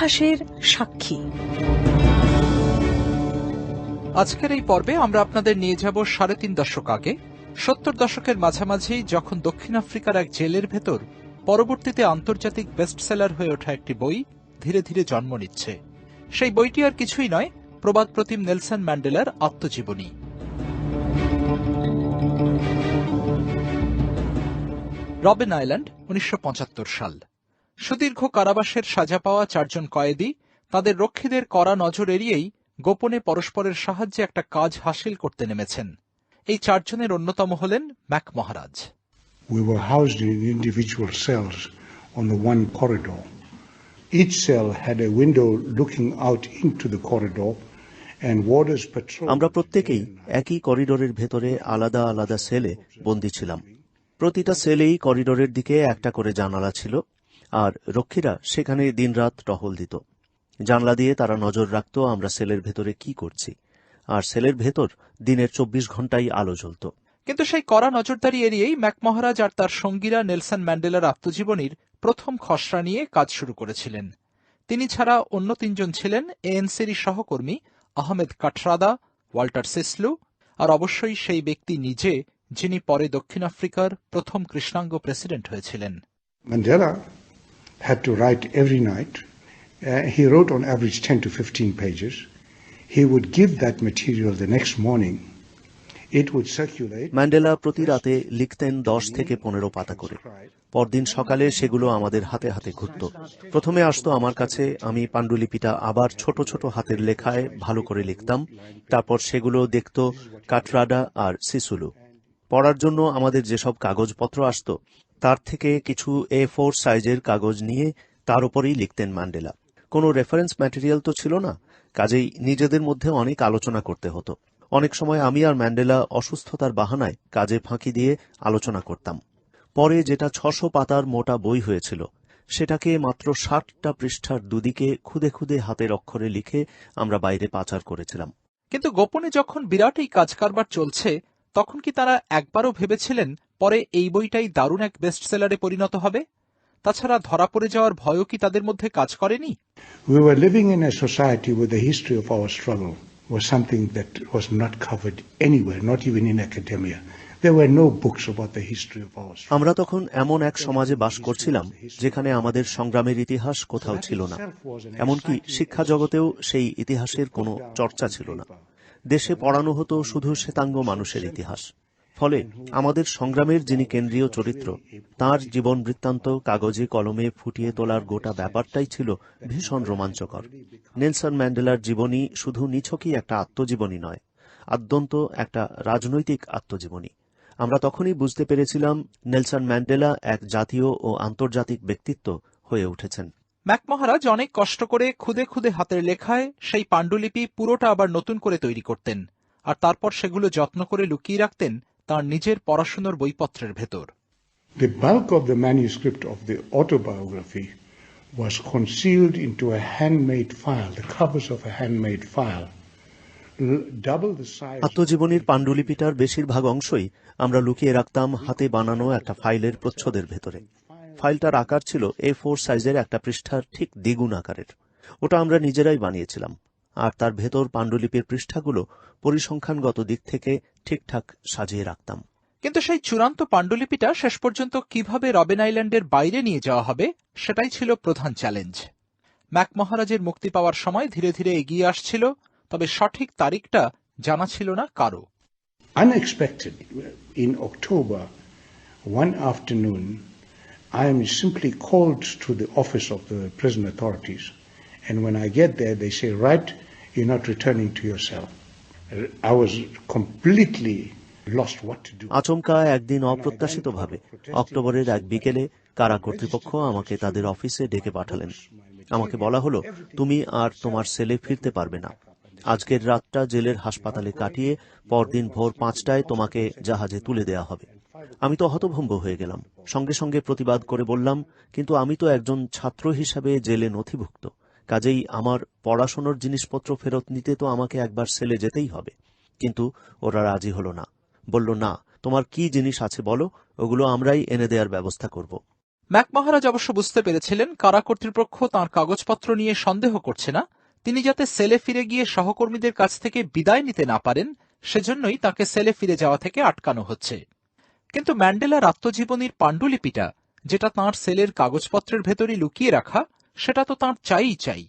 ইতিহাসের সাক্ষী। আজকের এই পর্বে আমরা আপনাদের নিয়ে যাব সাড়ে তিন দশক আগে। সত্তর দশকের মাঝামাঝি যখন দক্ষিণ আফ্রিকার এক জেলের ভেতর পরবর্তীতে আন্তর্জাতিক বেস্টসেলার হয়ে ওঠা একটি বই ধীরে ধীরে জন্ম নিচ্ছে। সেই বইটি আর কিছুই নয়, প্রবাদ প্রতিম নেলসন ম্যান্ডেলার আত্মজীবনী। রবেন আইল্যান্ড, উনিশশো পঁচাত্তর সাল। সুদীর্ঘ কারাবাসের সাজা পাওয়া চারজন কয়েদি তাদের রক্ষীদের কড়া নজর এড়িয়েই গোপনে পরস্পরের সাহায্যে একটা কাজ হাসিল করতে নেমেছেন এই চারজনের অন্যতম হলেন Mac Maharaj We were housed in individual cells on the one corridor. Each cell had a window looking out into the corridor, and warders patrolled. আমরা প্রত্যেকেই একই করিডোরের ভেতরে আলাদা আলাদা সেলে বন্দী ছিলাম প্রতিটা সেলেই করিডোরের দিকে একটা করে জানালা ছিল আর রক্ষীরা সেখানে দিনরাত টহল দিত। জানলা দিয়ে তারা নজর রাখত আমরা সেলের ভেতরে কি করছি। আর সেলের ভেতর দিনের চব্বিশ ঘন্টাই আলো জ্বলত। কিন্তু সেই কড়া নজরদারি এড়িয়েই ম্যাক মহারাজ আর তার সঙ্গীরা নেলসন ম্যান্ডেলার আত্মজীবনীর প্রথম খসড়া নিয়ে কাজ শুরু করেছিলেন। তিনি ছাড়া অন্য তিনজন ছিলেন এএনসির সহকর্মী আহমেদ কাটরাদা ওয়াল্টার সিসলু আর অবশ্যই সেই ব্যক্তি নিজে যিনি পরে দক্ষিণ আফ্রিকার প্রথম কৃষ্ণাঙ্গ প্রেসিডেন্ট হয়েছিলেন। Mandela had to write every night. Uh, he wrote on average 10 to 15 pages. He would give that material the next morning. It would circulate. Mandela প্রতি রাতে লিখতেন দশ থেকে পনেরো পাতা করে পরদিন সকালে সেগুলো আমাদের হাতে হাতে ঘুরত প্রথমে আসতো আমার কাছে আমি পাণ্ডুলিপিটা আবার ছোট ছোট হাতের লেখায় ভালো করে লিখতাম তারপর সেগুলো দেখত কাটরাডা আর সিসুলু পড়ার জন্য আমাদের যেসব কাগজপত্র আসতো তার থেকে কিছু এ ফোর সাইজের কাগজ নিয়ে তার উপরেই লিখতেন ম্যান্ডেলা। কোনো রেফারেন্স ম্যাটেরিয়াল তো ছিল না, কাজেই নিজেদের মধ্যে অনেক আলোচনা করতে হতো। অনেক সময় আমি আর ম্যান্ডেলা অসুস্থতার বাহানায় কাজে ফাঁকি দিয়ে আলোচনা করতাম। পরে যেটা ছশো পাতার মোটা বই হয়েছিল, সেটাকে মাত্র ষাটটা পৃষ্ঠার দুদিকে খুদে খুদে হাতের অক্ষরে লিখে আমরা বাইরে পাচার করেছিলাম। কিন্তু গোপনে যখন বিরাট এই কাজ কারবার চলছে, তখন কি তারা একবারও ভেবেছিলেন পরে এই বইটাই দারুণ এক বেস্ট সেলারে পরিণত হবে। তাছাড়া ধরা পড়ে যাওয়ার ভয়ও কি তাদের মধ্যে কাজ করেনি? Living society with history of our struggle was something that was not covered anywhere, not even in আমরা তখন এমন এক সমাজে বাস করছিলাম যেখানে আমাদের সংগ্রামের ইতিহাস কোথাও ছিল না। এমনকি শিক্ষা জগতেও সেই ইতিহাসের কোনো চর্চা ছিল না। দেশে পড়ানো হতো শুধু শ্বেতাঙ্গ মানুষের ইতিহাস। ফলে আমাদের সংগ্রামের যিনি কেন্দ্রীয় চরিত্র, তার জীবন বৃত্তান্ত কাগজে কলমে ফুটিয়ে তোলার গোটা ব্যাপারটাই ছিল ভীষণ রোমাঞ্চকর। নেলসন ম্যান্ডেলার জীবনী শুধু নিছকই একটা আত্মজীবনী নয়, আদ্যন্ত একটা রাজনৈতিক আত্মজীবনী। আমরা তখনই বুঝতে পেরেছিলাম নেলসন ম্যান্ডেলা এক জাতীয় ও আন্তর্জাতিক ব্যক্তিত্ব হয়ে উঠেছেন। ম্যাক মহারাজ অনেক কষ্ট করে খুদে খুদে হাতের লেখায় সেই পাণ্ডুলিপি পুরোটা আবার নতুন করে তৈরি করতেন, আর তারপর সেগুলো যত্ন করে লুকিয়ে রাখতেন তার নিজের পড়াশোনার বইপত্রের ভেতর। The bulk of the manuscript of the autobiography was concealed into a handmade file, the covers of a handmade file, l- double the size. আত্মজীবনীর পাণ্ডুলিপিটার বেশিরভাগ অংশই আমরা লুকিয়ে রাখতাম হাতে বানানো একটা ফাইলের প্রচ্ছদের ভেতরে। ফাইলটার আকার ছিল এ ফোর সাইজের একটা পৃষ্ঠার ঠিক দ্বিগুণ আকারের। ওটা আমরা নিজেরাই বানিয়েছিলাম। আর তার ভেতর পাণ্ডুলিপির পৃষ্ঠাগুলো পরিসংখ্যানগত দিক থেকে ঠিকঠাক সাজিয়ে রাখতাম। কিন্তু সেই চূড়ান্ত পাণ্ডুলিপিটা শেষ পর্যন্ত কীভাবে রবেন আইল্যান্ডের বাইরে নিয়ে যাওয়া হবে সেটাই ছিল প্রধান চ্যালেঞ্জ। ম্যাক মহারাজের মুক্তি পাওয়ার সময় ধীরে ধীরে এগিয়ে আসছিল তবে সঠিক তারিখটা জানা ছিল না কারও Unexpected, in October, one afternoon, I am simply called to the office of the prison authorities. And when I get there, they say, Right, you're not returning to your cell. I was completely lost what to do. আচমকা একদিন অপ্রত্যাশিতভাবে অক্টোবরের এক বিকেলে কারা কর্তৃপক্ষ আমাকে তাদের অফিসে ডেকে পাঠালেন? আমাকে বলা হলো তুমি আর তোমার সেলে ফিরতে পারবে না। আজকের রাতটা জেলের হাসপাতালে কাটিয়ে পরদিন ভোর পাঁচটায় তোমাকে জাহাজে তুলে দেয়া হবে। আমি তো হতভম্ব হয়ে গেলাম। সঙ্গে সঙ্গে প্রতিবাদ করে বললাম কিন্তু আমি তো একজন ছাত্র হিসাবে জেলে নথিভুক্ত। কাজেই আমার পড়াশোনার জিনিসপত্র ফেরত নিতে তো আমাকে একবার সেলে যেতেই হবে। কিন্তু ওরা রাজি হলো না। বলল, না, তোমার কি জিনিস আছে বলো, ওগুলো আমরাই এনে দেওয়ার ব্যবস্থা করব। ম্যাক মহারাজ অবশ্য বুঝতে পেরেছিলেন, কারা কর্তৃপক্ষ তাঁর কাগজপত্র নিয়ে সন্দেহ করছে না। তিনি যাতে সেলে ফিরে গিয়ে সহকর্মীদের কাছ থেকে বিদায় নিতে না পারেন, সেজন্যই তাকে সেলে ফিরে যাওয়া থেকে আটকানো হচ্ছে। কিন্তু ম্যান্ডেলার আত্মজীবনীর পাণ্ডুলিপিটা, যেটা তাঁর সেলের কাগজপত্রের ভেতরই লুকিয়ে রাখা সেটা তো তাঁর চাইই চাই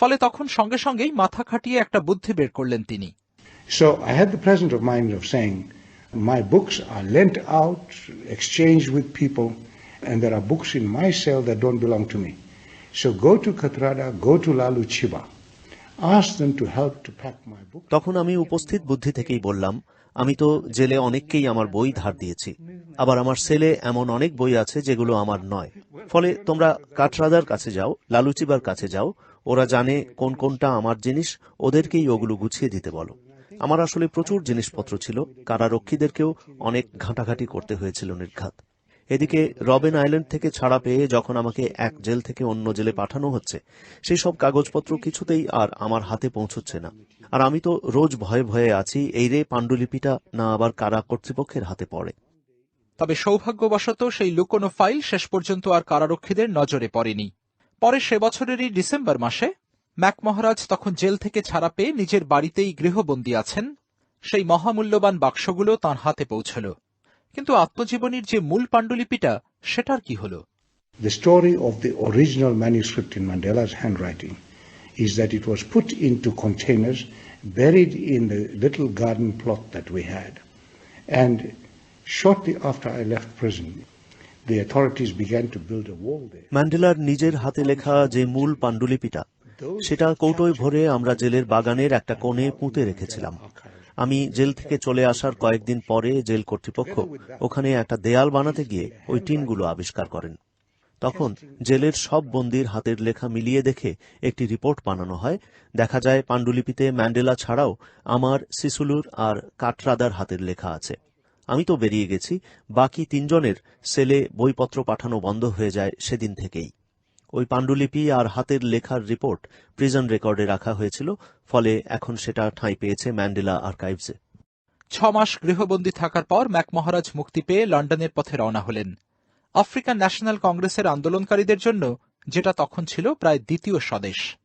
ফলে তখন সঙ্গে সঙ্গেই মাথা খাটিয়ে একটা বুদ্ধি বের করলেন তিনি So I had the presence of mind of saying, my books are lent out, exchanged with people, and there are books in my cell that don't belong to me. So go to Katrada, go to Lalu Chiba, ask them to help to pack my book. তখন আমি উপস্থিত বুদ্ধি থেকেই বললাম আমি তো জেলে অনেককেই আমার বই ধার দিয়েছি। আবার আমার সেলে এমন অনেক বই আছে যেগুলো আমার নয়। ফলে তোমরা কাঠরাদার কাছে যাও, লালুচিবার কাছে যাও, ওরা জানে কোন কোনটা আমার জিনিস, ওদেরকেই ওগুলো গুছিয়ে দিতে বলো। আমার আসলে প্রচুর জিনিসপত্র ছিল, কারারক্ষীদেরকেও অনেক ঘাঁটাঘাঁটি করতে হয়েছিল নির্ঘাত। এদিকে রবেন আইল্যান্ড থেকে ছাড়া পেয়ে যখন আমাকে এক জেল থেকে অন্য জেলে পাঠানো হচ্ছে, সেই সব কাগজপত্র কিছুতেই আর আমার হাতে পৌঁছচ্ছে না। আর আমি তো রোজ ভয়ে ভয়ে আছি, এই রে পাণ্ডুলিপিটা না আবার কারা কর্তৃপক্ষের হাতে পড়ে? তবে সৌভাগ্যবশত সেই লুকোনো ফাইল শেষ পর্যন্ত আর কারারক্ষীদের নজরে পড়েনি। পরে সে বছরেরই ডিসেম্বর মাসে ম্যাক মহারাজ তখন জেল থেকে ছাড়া পেয়ে নিজের বাড়িতেই গৃহবন্দী আছেন, সেই মহামূল্যবান বাক্সগুলো তাঁর হাতে পৌঁছল। কিন্তু আত্মজীবনীর যে মূল পাণ্ডুলিপিটা সেটার কি হলো The story of the original manuscript in Mandela's handwriting is that it was put into containers buried in the little garden plot that we had. And shortly after I left prison, the authorities began to build a wall there. ম্যান্ডেলার নিজের হাতে লেখা যে মূল পাণ্ডুলিপিটা সেটা কৌটোয় ভরে আমরা জেলের বাগানের একটা কোণে পুঁতে রেখেছিলাম আমি জেল থেকে চলে আসার কয়েকদিন পরে জেল কর্তৃপক্ষ ওখানে একটা দেয়াল বানাতে গিয়ে ওই টিনগুলো আবিষ্কার করেন। তখন জেলের সব বন্দির হাতের লেখা মিলিয়ে দেখে একটি রিপোর্ট বানানো হয়। দেখা যায় পাণ্ডুলিপিতে ম্যান্ডেলা ছাড়াও আমার, সিসুলুর আর কাটরাদার হাতের লেখা আছে। আমি তো বেরিয়ে গেছি, বাকি তিনজনের সেলে বইপত্র পাঠানো বন্ধ হয়ে যায় সেদিন থেকেই। ওই পাণ্ডুলিপি আর হাতের লেখার রিপোর্ট প্রিজন রেকর্ডে রাখা হয়েছিল, ফলে এখন সেটা ঠাঁই পেয়েছে ম্যান্ডেলা আর্কাইভসে। ছ মাস গৃহবন্দী থাকার পর ম্যাক মহারাজ মুক্তি পেয়ে লন্ডনের পথে রওনা হলেন। আফ্রিকান ন্যাশনাল কংগ্রেসের আন্দোলনকারীদের জন্য যেটা তখন ছিল প্রায় দ্বিতীয় স্বদেশ।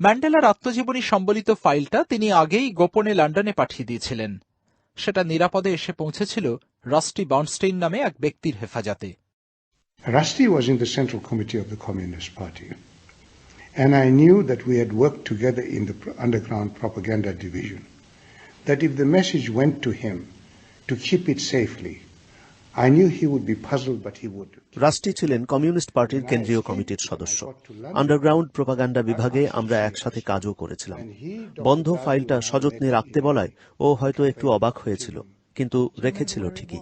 ম্যান্ডেলার আত্মজীবনী সম্বলিত ফাইলটা তিনি আগেই গোপনে লন্ডনে পাঠিয়ে দিয়েছিলেন। সেটা নিরাপদে এসে পৌঁছেছিল রাস্টি বার্নস্টেইন নামে এক ব্যক্তির হেফাজতে। Rusty was in the Central Committee of the Communist Party. And I knew that we had worked together in the underground propaganda division. That if the message went to him to keep it safely, I knew he would be puzzled, but he would. রাষ্ট্রি ছিলেন communist পার্টির কেন্দ্রীয় কমিটির সদস্য underground propaganda বিভাগে আমরা একসাথে কাজও করেছিলাম বন্ধ ফাইলটা সযত্নে রাখতে বলায় ও হয়তো একটু অবাক হয়েছিল কিন্তু রেখেছিল ঠিকই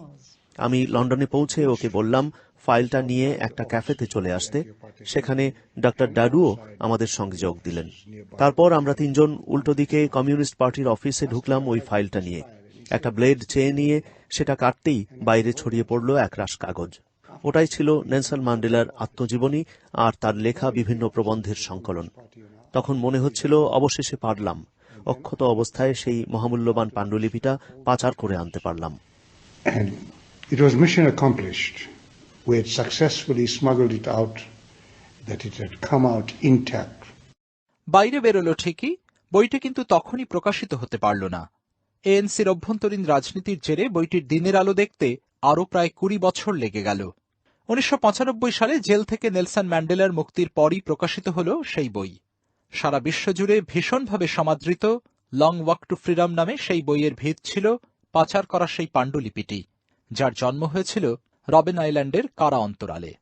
আমি লন্ডনে পৌঁছে ওকে বললাম ফাইলটা নিয়ে একটা ক্যাফেতে চলে আসতে সেখানে ডক্টর ডাডুও আমাদের সঙ্গে যোগ দিলেন। তারপর আমরা তিনজন উল্টো দিকে কমিউনিস্ট পার্টির অফিসে ঢুকলাম ওই ফাইলটা নিয়ে। একটা ব্লেড চেয়ে নিয়ে সেটা কাটতেই বাইরে ছড়িয়ে পড়ল একরাশ কাগজ। ওটাই ছিল নেলসন ম্যান্ডেলার আত্মজীবনী আর তার লেখা বিভিন্ন প্রবন্ধের সংকলন। তখন মনে হচ্ছিল, অবশেষে পারলাম। অক্ষত অবস্থায় সেই মহামূল্যবান পাণ্ডুলিপিটা পাচার করে আনতে পারলাম। It was mission accomplished. We had successfully smuggled it out, that it had come out intact. বাইরে বেরোলো ঠিকই বইটি কিন্তু তখনই প্রকাশিত হতে পারল না। এএনসির অভ্যন্তরীণ রাজনীতির জেরে বইটির দিনের আলো দেখতে আরও প্রায় কুড়ি বছর লেগে গেল। উনিশশো পঁচানব্বই সালে জেল থেকে নেলসন ম্যান্ডেলার মুক্তির পরই প্রকাশিত হল সেই বই। সারা বিশ্বজুড়ে ভীষণভাবে সমাদৃত লং ওয়াক টু ফ্রিডম নামে সেই বইয়ের ভিত ছিল পাচার করা সেই পাণ্ডুলিপিটি যার জন্ম হয়েছিল রবেন আইল্যান্ডের কারা অন্তরালে?